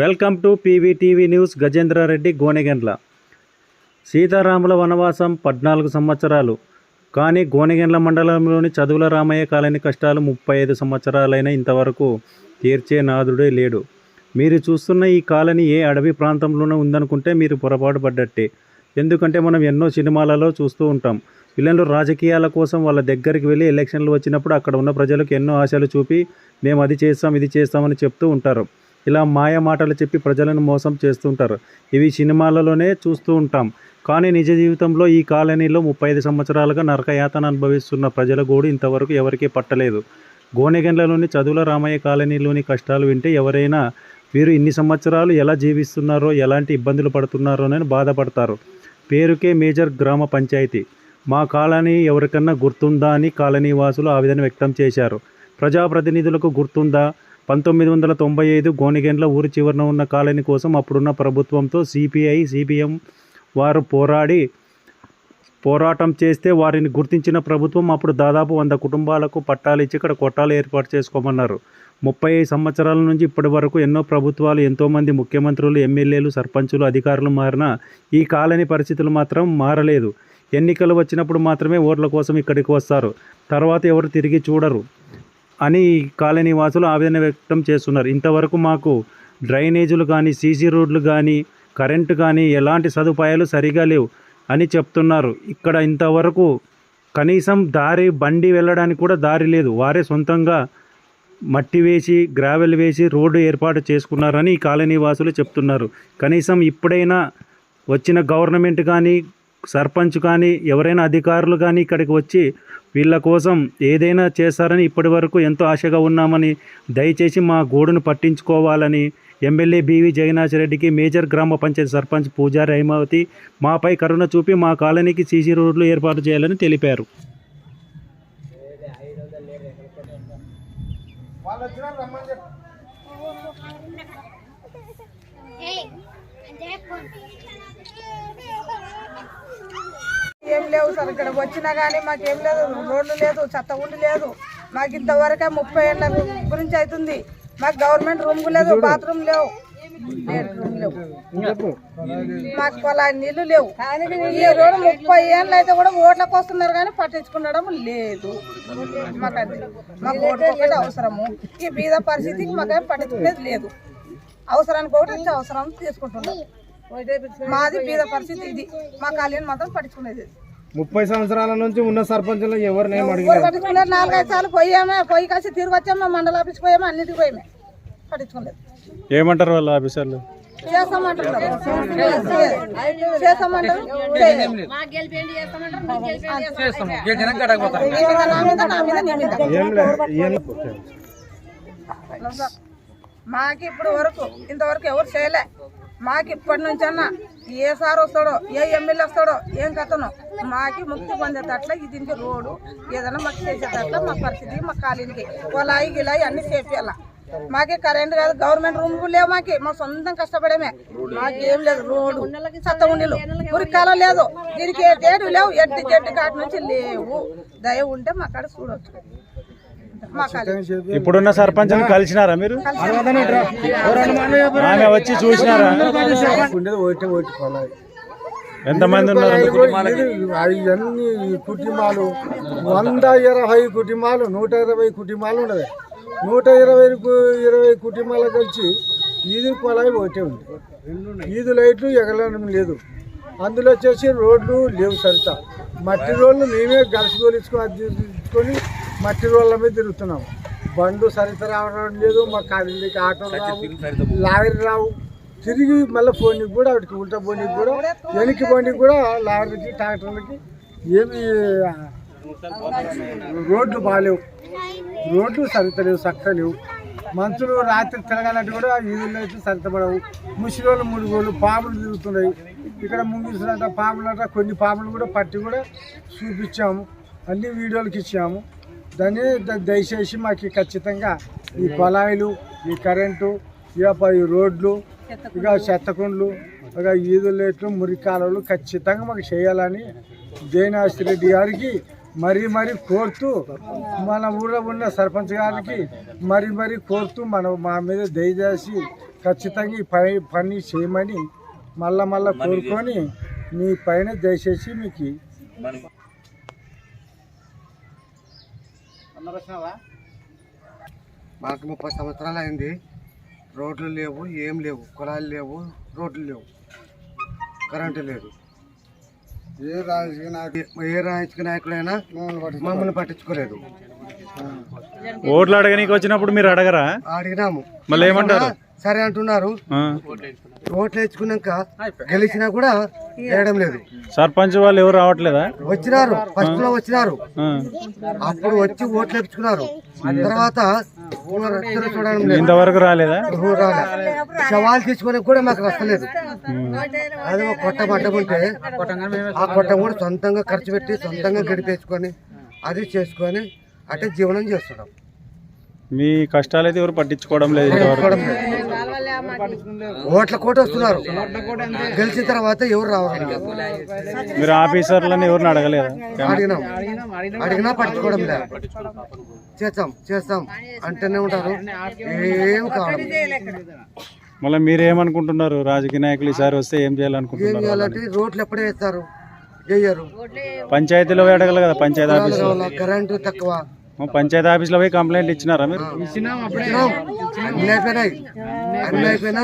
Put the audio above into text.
Welcome to PVTV news Gajendra Reddy Gonegandla. సీతారాముల వనవాసం పద్నాలుగు సంవత్సరాలు. కానీ గోనెగండ్ల మండలంలోని చదువుల రామయ్య కాలనీ కష్టాలు ముప్పై ఐదు సంవత్సరాలైన ఇంతవరకు తీర్చే నాదుడే లేడు. మీరు చూస్తున్న ఈ కాలనీ ఏ అడవి ప్రాంతంలోనే ఉందనుకుంటే మీరు పొరపాటు పడ్డట్టే. ఎందుకంటే మనం ఎన్నో సినిమాలలో చూస్తూ ఉంటాం. పిల్లలు రాజకీయాల కోసం వాళ్ళ దగ్గరికి వెళ్ళి ఎలక్షన్లు వచ్చినప్పుడు అక్కడ ఉన్న ప్రజలకు ఎన్నో ఆశలు చూపి మేము అది చేస్తాం ఇది చేస్తామని చెప్తూ ఉంటారు. ఇలా మాయ మాటలు చెప్పి ప్రజలను మోసం చేస్తుంటారు. ఇవి సినిమాలలోనే చూస్తూ ఉంటాం. కానీ నిజ జీవితంలో ఈ కాలనీలో ముప్పై ఐదు సంవత్సరాలుగా నరకయాతన అనుభవిస్తున్న ప్రజల గోడు ఇంతవరకు ఎవరికీ పట్టలేదు. గోనెగండ్లలోని చదువుల రామయ్య కాలనీలోని కష్టాలు వింటే ఎవరైనా వీరు ఇన్ని సంవత్సరాలు ఎలా జీవిస్తున్నారో ఎలాంటి ఇబ్బందులు పడుతున్నారో అని బాధపడతారు. పేరుకే మేజర్ గ్రామ పంచాయతీ. మా కాలనీ ఎవరికన్నా గుర్తుందా అని కాలనీ వాసులు ఆవేదన వ్యక్తం చేశారు. ప్రజాప్రతినిధులకు గుర్తుందా? పంతొమ్మిది వందల తొంభై ఐదు గోనిగెండ్ల ఊరి చివరన ఉన్న కాలనీ కోసం అప్పుడున్న ప్రభుత్వంతో సిపిఐ సిపిఎం వారు పోరాడి పోరాటం చేస్తే వారిని గుర్తించిన ప్రభుత్వం అప్పుడు దాదాపు వంద కుటుంబాలకు పట్టాలు ఇచ్చి ఇక్కడ కొట్టాలు ఏర్పాటు చేసుకోమన్నారు. ముప్పై సంవత్సరాల నుంచి ఇప్పటి వరకు ఎన్నో ప్రభుత్వాలు ఎంతోమంది ముఖ్యమంత్రులు ఎమ్మెల్యేలు సర్పంచులు అధికారులు మారినా ఈ కాలనీ పరిస్థితులు మాత్రం మారలేదు. ఎన్నికలు వచ్చినప్పుడు మాత్రమే ఓట్ల కోసం ఇక్కడికి వస్తారు. తర్వాత ఎవరు తిరిగి చూడరు. అని ఈ కాలనీ వాసులు ఆవేదన వ్యక్తం చేస్తున్నారు. ఇంతవరకు మాకు డ్రైనేజీలు కానీ సీసీ రోడ్లు కానీ కరెంటు కానీ ఎలాంటి సదుపాయాలు సరిగా లేవు అని చెప్తున్నారు. ఇక్కడ ఇంతవరకు కనీసం దారి బండి వెళ్ళడానికి కూడా దారి లేదు. వారే సొంతంగా మట్టి వేసి గ్రావెల్ వేసి రోడ్డు ఏర్పాటు చేసుకున్నారని ఈ కాలనీ వాసులు చెప్తున్నారు. కనీసం ఇప్పుడైనా వచ్చిన గవర్నమెంట్ కానీ సర్పంచ్ కానీ ఎవరైనా అధికారులు కానీ ఇక్కడికి వచ్చి వీళ్ళ కోసం ఏదైనా చేశారని ఇప్పటి వరకు ఎంతో ఆశగా ఉన్నామని దయచేసి మా గోడును పట్టించుకోవాలని ఎమ్మెల్యే బీవీ జగన్నాథరెడ్డికి మేజర్ గ్రామ పంచాయతీ సర్పంచ్ పూజారి హైమావతి మాపై కరుణ చూపి మా కాలనీకి సీసీ రోడ్లు ఏర్పాటు చేయాలని తెలిపారు. ఏం లేవు సార్. ఇక్కడ వచ్చినా కానీ మాకేం లేదు. రోడ్లు లేదు చెత్త ఉండి లేదు. మాకు ఇంతవరకే ముప్పై ఏళ్ళ గురించి అవుతుంది మాకు గవర్నమెంట్ రూమ్ లేదు బాత్రూమ్ లేవు. మాకు పొలా నీళ్ళు లేవు. ఈ రోడ్డు ముప్పై ఏళ్ళు అయితే కూడా ఓట్లకు వస్తున్నారు కానీ పట్టించుకునడం లేదు. మాకు అది మాకు ఓటు ఒకటి అవసరము. ఈ బీద పరిస్థితికి మాకేం పట్టించుకునేది లేదు. అవసరానికి ఒకటి అవసరం తీసుకుంటున్నాం. మాది బీద పరిస్థితి ఇది. మా కాలేని మాత్రం పట్టించుకునేది. ముప్పై సంవత్సరాల నుంచి ఉన్న సర్పంచులు ఎవరిని అడిగారు పట్టించుకున్నారు నాలుగైదు సార్లు పోయామే పోయి కాసి తిరిగి వచ్చామే మండల ఆఫీస్కి పోయామే అన్నిటికి పోయామే. పట్టించుకోలేదు. ఏమంటారు వాళ్ళ ఆఫీసర్లు? చేస్తామంటారు. చేస్తామంటారు. లే. మాకు ఇప్పుడు వరకు ఇంతవరకు ఎవరు చేయలే. మాకు ఇప్పటి నుంచి అన్న ఏ సార్ వస్తాడో ఏ ఎమ్మెల్యే వస్తాడో ఏం కథనో మాకి ముక్తి పొందేటట్ల ఇది దీనికి రోడ్డు ఏదైనా మాకు చేసేటట్ల మా పరిస్థితి మా కాలనీకి వాళ్ళాయి గిలాయి అన్ని చేపియాల మాకే కరెంట్ కాదు గవర్నమెంట్ రూమ్ లేవు మాకి మా సొంతం కష్టపడమే. మాకేం లేదు రోడ్డు సత్త ఉండిలు ఉరికాలం లేదు. దీనికి ఏ లేవు ఎడ్డు జడ్డి కాటి నుంచి లేవు. దయ ఉంటే మా కాడ చూడొచ్చు. ఇప్పుడున్న సర్పంచ్ని కలిసినారా మీరు? ఆమె వచ్చి చూసినారా? ఉండేది ఒకటి ఒకటి పొలాలు. ఎంతమంది ఉన్నారు? అవన్నీ కుటుంబాలు. వంద ఇరవై కుటుంబాలు నూట ఇరవై కుటుంబాలు ఉండదు నూట ఇరవై ఇరవై కుటుంబాలు కలిసి ఈది పొలాయి ఒకటే ఉంది. ఈదు లైట్లు ఎగలడం లేదు. అందులో వచ్చేసి రోడ్లు లేవు సరిత. మట్టి రోడ్లు మేమే గలసి గోలించుకొని మట్టి రోడ్ల మీద తిరుగుతున్నాం. బండ్లు సరిత రావడం లేదు మా కాలికి ఆటోలు రావు లారీ రావు. తిరిగి మళ్ళీ ఫోన్కి కూడా వాటికి ఉల్టా ఫోన్కి కూడా వెనక్కి బండికి కూడా లారీకి ట్రాక్టర్లకి ఏమి రోడ్లు బాగాలేవు రోడ్లు సరిత లేవు చక్కగా లేవు. మనుషులు రాత్రి తిరగాలంటే కూడా ఈదుల్లో అయితే సరితపడవు ముసిలోళ్ళు ముడుగోళ్ళు పాములు తిరుగుతున్నాయి. ఇక్కడ ముంగిసులంట పాములంట కొన్ని పాములు కూడా పట్టి కూడా చూపించాము. అన్ని వీడియోలకి ఇచ్చాము. దాన్ని దయచేసి మాకు ఖచ్చితంగా ఈ కొలాయిలు ఈ కరెంటు ఇక ప- ఈ రోడ్లు ఇక చెత్తకుండ్లు ఇక ఈదులేట్లు మురికాలలు ఖచ్చితంగా మాకు చేయాలని జయనాథ్ రెడ్డి గారికి మరీ మరీ కోరుతూ మన ఊళ్ళో ఉన్న సర్పంచ్ గారికి మరీ మరీ కోరుతూ మన మా మీద దయచేసి ఖచ్చితంగా ఈ పై పని చేయమని మళ్ళా మళ్ళా కోరుకొని మీ పైన దయచేసి మీకు మాకు ముప్పై సంవత్సరాలు అయింది. రోడ్లు లేవు ఏం లేవు. కుళాయిలు లేవు రోడ్లు లేవు. కరెంటు లేదు. ఏ రాజకీయ నాయకుడు ఏ రాజకీయ నాయకుడైనా మమ్మల్ని పట్టించుకోలేదు. ఓట్లు అడగనీకి వచ్చినప్పుడు మీరు అడగరా? అడిగినాము. మళ్ళీ ఏమంటారు? సరే అంటున్నారు. ఓట్లు వేసుకున్నాక గెలిచినా కూడా వేయడం లేదు. సర్పంచ్ వాళ్ళు ఎవరు రావట్లేదా? వచ్చినారు ఫస్ట్లో వచ్చినారు. అప్పుడు వచ్చి ఓట్లు వేపించుకున్నారు తర్వాత చూడడం లేదు. ఇంతవరకు రాలేదా. శవాలు తీసుకొని కూడా మాకు వస్తలేదు అది ఒక కొట్ట పడ్డం ఉంటే ఆ కొట్టం కూడా సొంతంగా ఖర్చు పెట్టి సొంతంగా గడిపేసుకొని అది చేసుకొని అటే జీవనం చేస్తున్నాం. మీ కష్టాలు అయితే ఎవరు పట్టించుకోవడం లేదు ఇంతవరకు. చూడడం లేదు. ఓట్ల కోట వస్తున్నారు. గెలిచిన తర్వాత ఎవరు రావడం లేదు మీరు ఆఫీసర్లను ఎవరిని అడగలేదా? అడిగినాం. అడిగినా పట్టించుకోవడం లేదు. చేస్తాం చేస్తాం. అంటేనే ఉంటారు. ఏం కావడం మళ్ళీ మీరు ఏమనుకుంటున్నారు రాజకీయ నాయకులు ఈసారి వస్తే ఏం ఏం చేయాలనుకుంటున్నారు చేయాలంటే రోడ్లు ఎప్పుడే వేస్తారు? వేయరు. పంచాయతీలో అడగల కదా పంచాయతీ ఆఫీస్ కరెంటు తక్కువ. పంచాయతీ ఆఫీస్లో పోయి కంప్లైంట్ ఇచ్చినారా మీరు? ఇచ్చినాం. అయిపోయినా